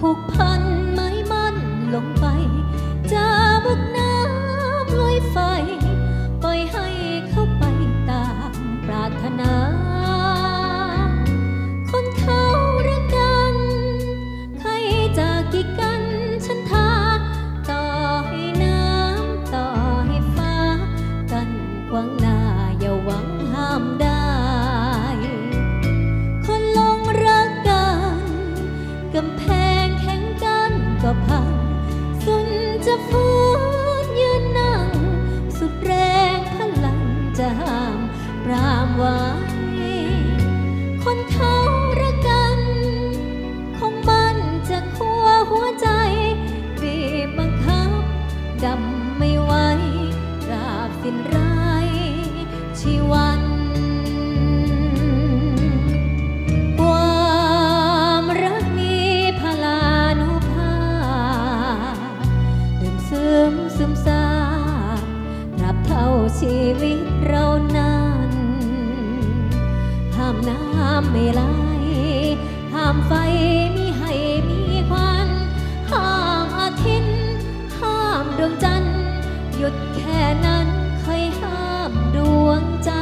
ผูก ด วงจันทร์หยุดแค่นั้นค่อยห้ามดวงใจ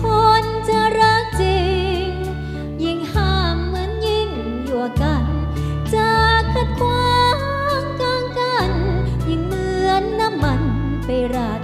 คนจะรักจริง ยิ่งห้ามเหมือนยิ่งยั่วกัน จะขัดขวางกลางกัน ยิ่งเหมือนน้ำมันไปราด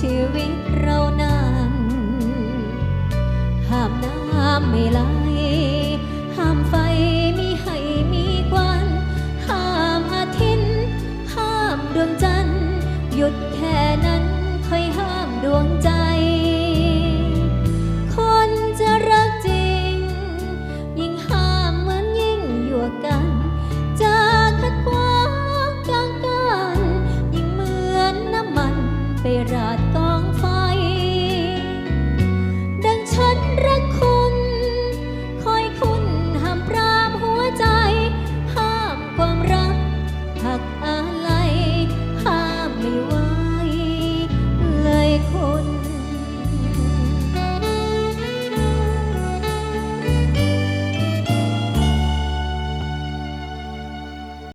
ชีวิตเรานั้นห้ามน้ำไม่ไหลห้ามไฟมีให้มีควันห้ามอาทิตย์ห้ามดวงจันทร์หยุดแค่นั้นค่อยห้ามดวงใจ คนจะรักจริง ยิ่งห้ามเหมือนยิ่งอยู่กัน จะขัดขวางกลางกัน ยิ่งเหมือนน้ำมันไปราด